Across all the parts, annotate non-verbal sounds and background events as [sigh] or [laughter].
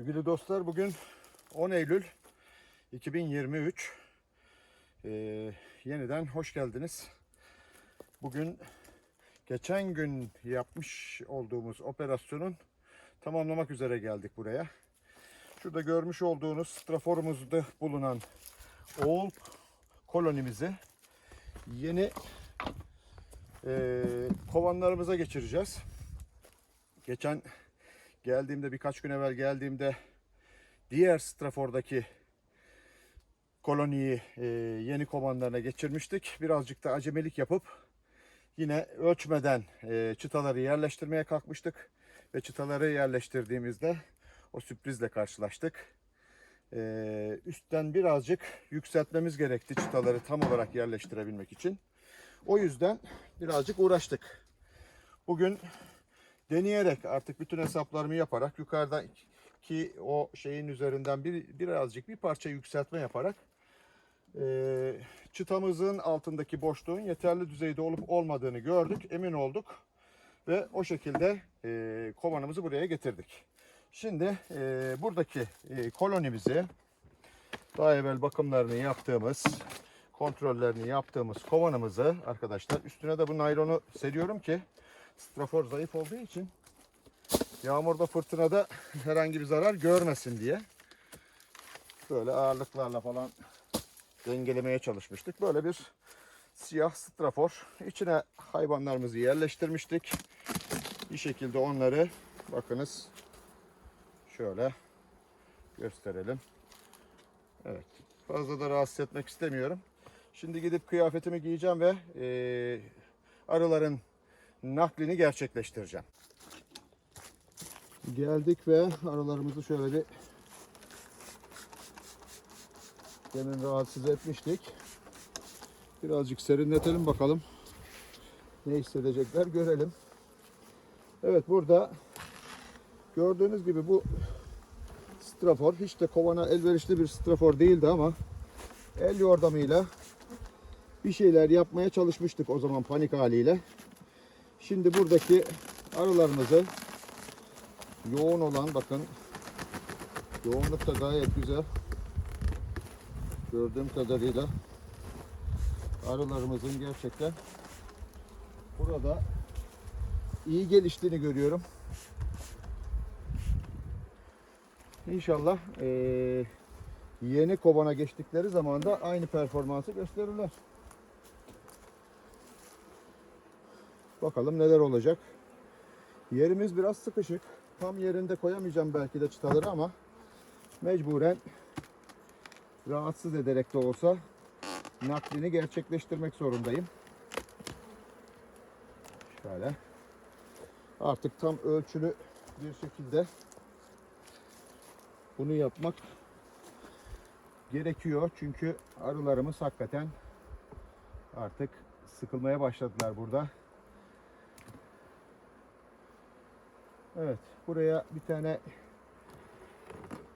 Sevgili dostlar bugün 10 Eylül 2023. Ee, yeniden hoş geldiniz. Bugün geçen gün yapmış olduğumuz operasyonun tamamlamak üzere geldik buraya. Şurada görmüş olduğunuz straforumuzda bulunan oğul kolonimizi yeni e, kovanlarımıza geçireceğiz. Geçen geldiğimde birkaç gün evvel geldiğimde diğer Straford'daki koloniyi e, yeni kovanlarına geçirmiştik. Birazcık da acemelik yapıp yine ölçmeden e, çıtaları yerleştirmeye kalkmıştık. Ve çıtaları yerleştirdiğimizde o sürprizle karşılaştık. E, üstten birazcık yükseltmemiz gerekti çıtaları tam olarak yerleştirebilmek için. O yüzden birazcık uğraştık. Bugün deneyerek artık bütün hesaplarımı yaparak yukarıdaki o şeyin üzerinden bir, birazcık bir parça yükseltme yaparak e, çıtamızın altındaki boşluğun yeterli düzeyde olup olmadığını gördük, emin olduk ve o şekilde e, kovanımızı buraya getirdik. Şimdi e, buradaki e, kolonimizi daha evvel bakımlarını yaptığımız, kontrollerini yaptığımız kovanımızı arkadaşlar üstüne de bu naylonu seriyorum ki strafor zayıf olduğu için yağmurda fırtınada [laughs] herhangi bir zarar görmesin diye böyle ağırlıklarla falan dengelemeye çalışmıştık. Böyle bir siyah strafor. İçine hayvanlarımızı yerleştirmiştik. Bir şekilde onları bakınız şöyle gösterelim. Evet. Fazla da rahatsız etmek istemiyorum. Şimdi gidip kıyafetimi giyeceğim ve eee, arıların naklini gerçekleştireceğim. Geldik ve aralarımızı şöyle bir demin rahatsız etmiştik. Birazcık serinletelim bakalım. Ne hissedecekler görelim. Evet burada gördüğünüz gibi bu strafor hiç de kovana elverişli bir strafor değildi ama el yordamıyla bir şeyler yapmaya çalışmıştık o zaman panik haliyle. Şimdi buradaki arılarımızı yoğun olan bakın yoğunluk da gayet güzel. Gördüğüm kadarıyla arılarımızın gerçekten burada iyi geliştiğini görüyorum. İnşallah eee, yeni kovana geçtikleri zaman da aynı performansı gösterirler. Bakalım neler olacak. Yerimiz biraz sıkışık. Tam yerinde koyamayacağım belki de çıtaları ama mecburen rahatsız ederek de olsa naklini gerçekleştirmek zorundayım. Şöyle. Artık tam ölçülü bir şekilde bunu yapmak gerekiyor. Çünkü arılarımız hakikaten artık sıkılmaya başladılar burada. Evet, buraya bir tane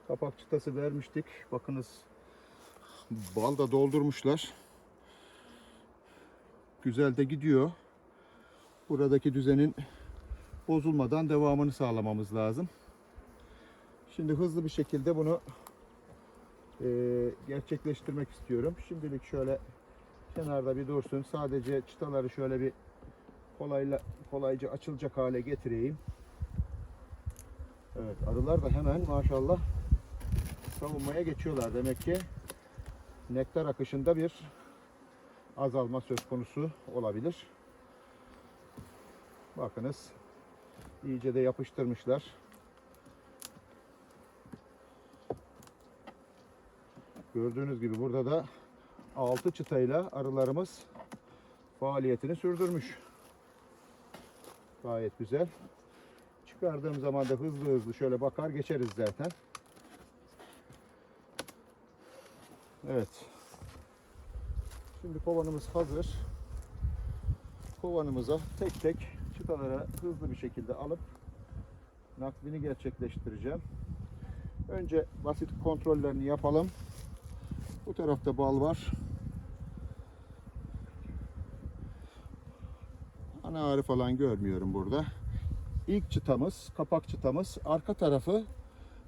kapak çıtası vermiştik. Bakınız bal da doldurmuşlar. Güzel de gidiyor. Buradaki düzenin bozulmadan devamını sağlamamız lazım. Şimdi hızlı bir şekilde bunu e, gerçekleştirmek istiyorum. Şimdilik şöyle kenarda bir dursun. Sadece çıtaları şöyle bir kolayla kolayca açılacak hale getireyim. Evet arılar da hemen maşallah savunmaya geçiyorlar. Demek ki nektar akışında bir azalma söz konusu olabilir. Bakınız iyice de yapıştırmışlar. Gördüğünüz gibi burada da 6 çıtayla arılarımız faaliyetini sürdürmüş. Gayet güzel. Çıkardığım zaman da hızlı hızlı şöyle bakar geçeriz zaten. Evet. Şimdi kovanımız hazır. Kovanımıza tek tek çıtalara hızlı bir şekilde alıp naklini gerçekleştireceğim. Önce basit kontrollerini yapalım. Bu tarafta bal var. Ana ağrı falan görmüyorum burada. İlk çıtamız, kapak çıtamız. Arka tarafı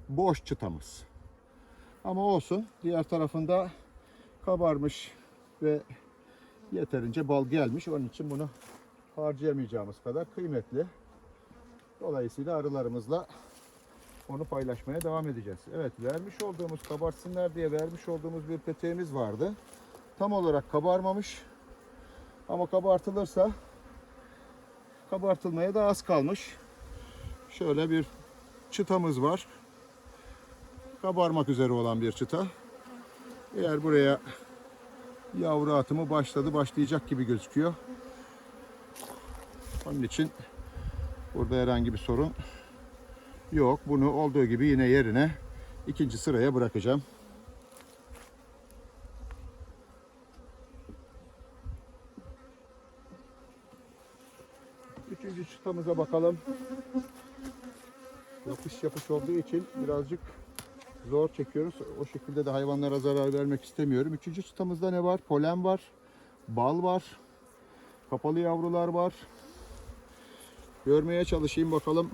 boş çıtamız. Ama olsun. Diğer tarafında kabarmış ve yeterince bal gelmiş. Onun için bunu harcayamayacağımız kadar kıymetli. Dolayısıyla arılarımızla onu paylaşmaya devam edeceğiz. Evet vermiş olduğumuz kabartsınlar diye vermiş olduğumuz bir peteğimiz vardı. Tam olarak kabarmamış. Ama kabartılırsa kabartılmaya da az kalmış. Şöyle bir çıtamız var. Kabarmak üzere olan bir çıta. Eğer buraya yavru atımı başladı başlayacak gibi gözüküyor. Onun için burada herhangi bir sorun yok. Bunu olduğu gibi yine yerine ikinci sıraya bırakacağım. Üçüncü çıtamıza bakalım. Yapış yapış olduğu için birazcık zor çekiyoruz. O şekilde de hayvanlara zarar vermek istemiyorum. Üçüncü çıtamızda ne var? Polen var, bal var, kapalı yavrular var. Görmeye çalışayım bakalım.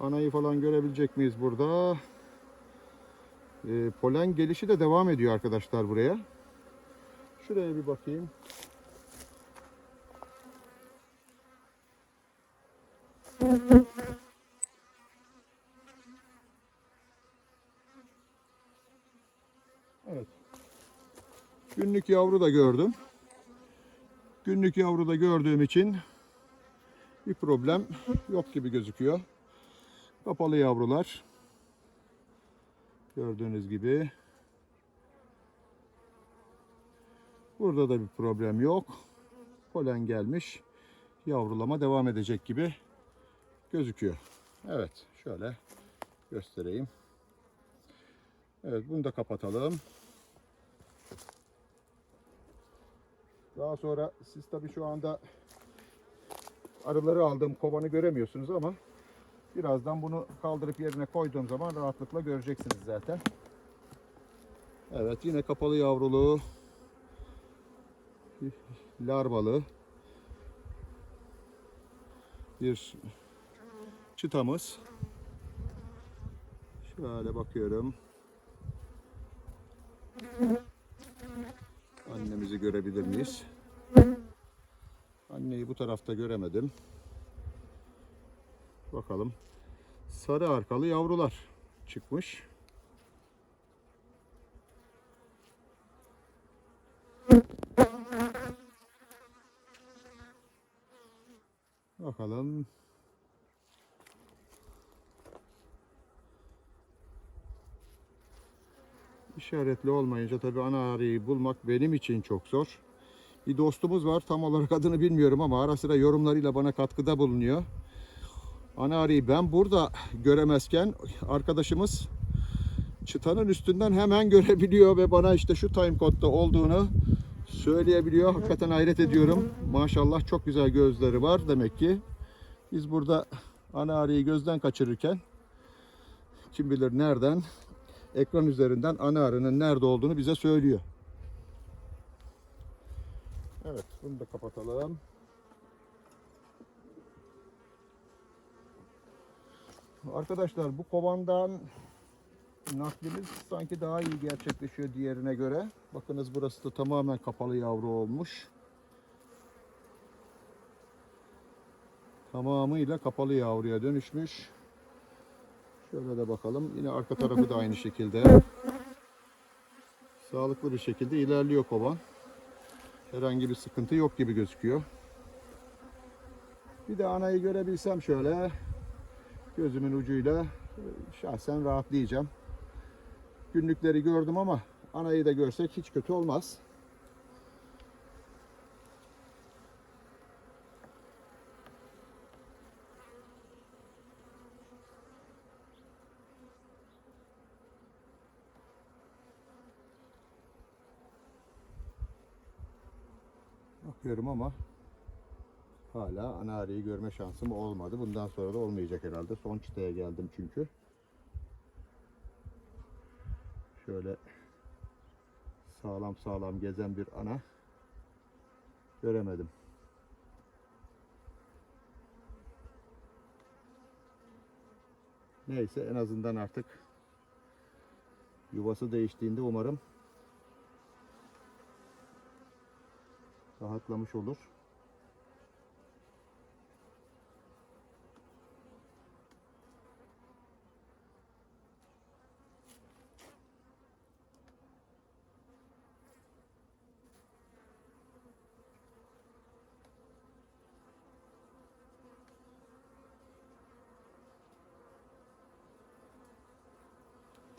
Anayı falan görebilecek miyiz burada? Ee, polen gelişi de devam ediyor arkadaşlar buraya. Şuraya bir bakayım. Günlük yavru da gördüm. Günlük yavru da gördüğüm için bir problem yok gibi gözüküyor. Kapalı yavrular. Gördüğünüz gibi. Burada da bir problem yok. Polen gelmiş. Yavrulama devam edecek gibi gözüküyor. Evet, şöyle göstereyim. Evet, bunu da kapatalım. Daha sonra siz tabii şu anda arıları aldığım kovanı göremiyorsunuz ama birazdan bunu kaldırıp yerine koyduğum zaman rahatlıkla göreceksiniz zaten. Evet, yine kapalı yavrulu larvalı bir çıtamız. Şöyle bakıyorum. Annemizi görebilir miyiz? Anneyi bu tarafta göremedim. Bakalım. Sarı arkalı yavrular çıkmış. Bakalım. İşaretli olmayınca tabii ana arıyı bulmak benim için çok zor. Bir dostumuz var tam olarak [laughs] adını bilmiyorum ama ara sıra yorumlarıyla bana katkıda bulunuyor. Ana arıyı ben burada göremezken arkadaşımız çıtanın üstünden hemen [laughs] görebiliyor ve bana işte şu time kodda olduğunu söyleyebiliyor. Hakikaten hayret ediyorum. Maşallah çok güzel gözleri var demek ki. Biz burada ana arıyı gözden kaçırırken kim bilir nereden ekran üzerinden ana arının nerede olduğunu bize söylüyor. Evet bunu da kapatalım. Arkadaşlar bu kovandan naklimiz sanki daha iyi gerçekleşiyor diğerine göre. Bakınız burası da tamamen kapalı yavru olmuş. Tamamıyla kapalı yavruya dönüşmüş. Şöyle de bakalım. Yine arka tarafı da aynı şekilde. Sağlıklı bir şekilde ilerliyor kovan. Herhangi bir sıkıntı yok gibi gözüküyor. Bir de anayı görebilsem şöyle gözümün ucuyla şahsen rahatlayacağım. Günlükleri gördüm ama anayı da görsek hiç kötü olmaz. Bakıyorum ama hala ana arıyı görme şansım olmadı. Bundan sonra da olmayacak herhalde. Son çıtaya geldim çünkü. Şöyle sağlam sağlam gezen bir ana göremedim. Neyse en azından artık yuvası değiştiğinde umarım rahatlamış olur.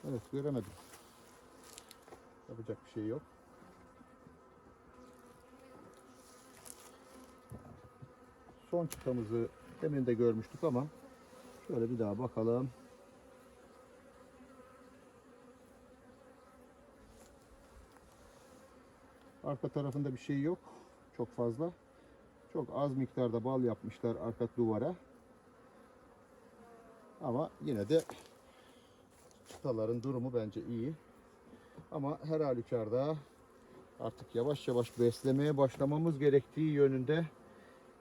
Evet göremedim. Yapacak bir şey yok. Son çıtamızı demin de görmüştük ama şöyle bir daha bakalım. Arka tarafında bir şey yok. Çok fazla. Çok az miktarda bal yapmışlar arka duvara. Ama yine de çıtaların durumu bence iyi. Ama her halükarda artık yavaş yavaş beslemeye başlamamız gerektiği yönünde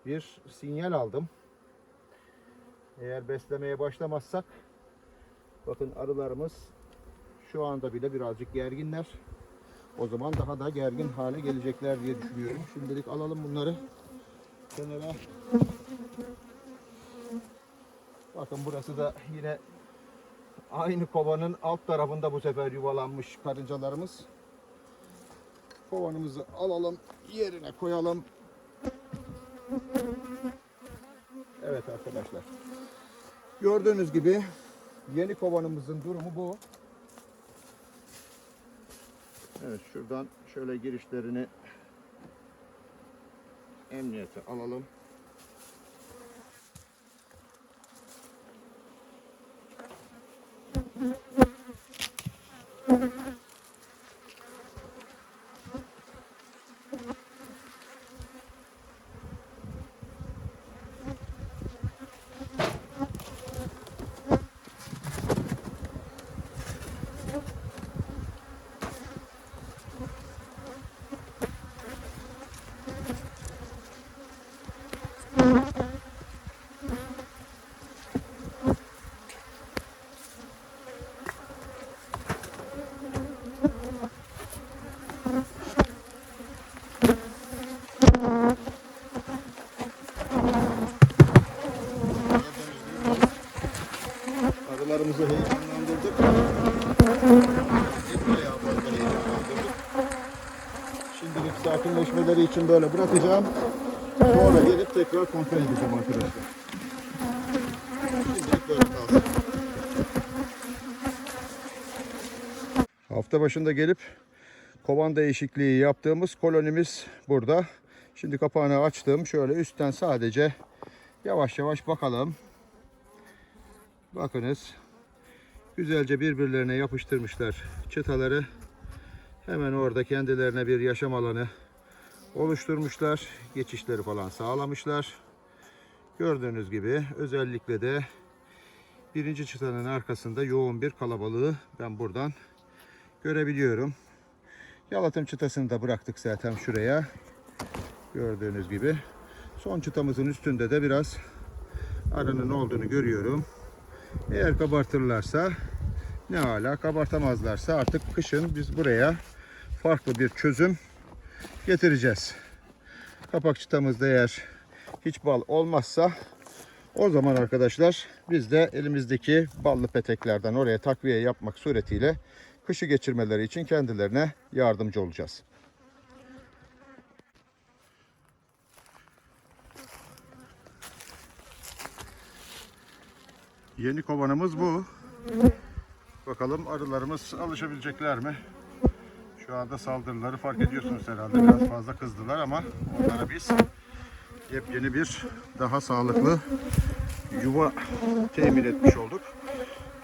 bir sinyal aldım. Eğer beslemeye başlamazsak bakın arılarımız şu anda bile birazcık gerginler. O zaman daha da gergin hale gelecekler diye düşünüyorum. Şimdilik alalım bunları kenara. Bakın burası da yine Aynı kovanın alt tarafında bu sefer yuvalanmış karıncalarımız. Kovanımızı alalım, yerine koyalım. Evet arkadaşlar. Gördüğünüz gibi yeni kovanımızın durumu bu. Evet şuradan şöyle girişlerini emniyete alalım. Arılarımızı heyecanlandırdık. Bayağı fazla heyecanlandırdık. Şimdilik sakinleşmeleri için böyle bırakacağım. Sonra gelip tekrar kontrol edeceğim arkadaşlar. Böyle. Hafta başında gelip kovan değişikliği yaptığımız kolonimiz burada. Şimdi kapağını açtım. Şöyle üstten sadece yavaş yavaş bakalım. Bakınız. Güzelce birbirlerine yapıştırmışlar çıtaları. Hemen orada kendilerine bir yaşam alanı oluşturmuşlar. Geçişleri falan sağlamışlar. Gördüğünüz gibi özellikle de birinci çıtanın arkasında yoğun bir kalabalığı ben buradan görebiliyorum. Yalıtım çıtasını da bıraktık zaten şuraya. Gördüğünüz gibi. Son çıtamızın üstünde de biraz arının olduğunu görüyorum. Eğer kabartırlarsa ne hala kabartamazlarsa artık kışın biz buraya farklı bir çözüm getireceğiz. Kapak çıtamızda eğer hiç bal olmazsa o zaman arkadaşlar biz de elimizdeki ballı peteklerden oraya takviye yapmak suretiyle kışı geçirmeleri için kendilerine yardımcı olacağız. Yeni kovanımız bu. Bakalım arılarımız alışabilecekler mi? Şu anda saldırıları fark ediyorsunuz herhalde. Biraz fazla kızdılar ama onlara biz yepyeni bir daha sağlıklı yuva temin etmiş olduk.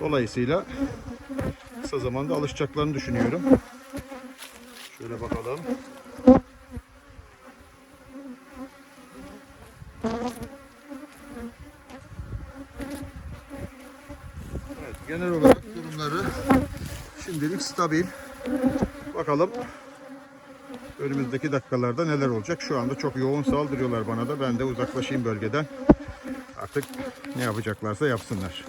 Dolayısıyla kısa zamanda alışacaklarını düşünüyorum. Şöyle bakalım. Genel olarak durumları şimdilik stabil. Bakalım önümüzdeki dakikalarda neler olacak. Şu anda çok yoğun saldırıyorlar bana da. Ben de uzaklaşayım bölgeden. Artık ne yapacaklarsa yapsınlar.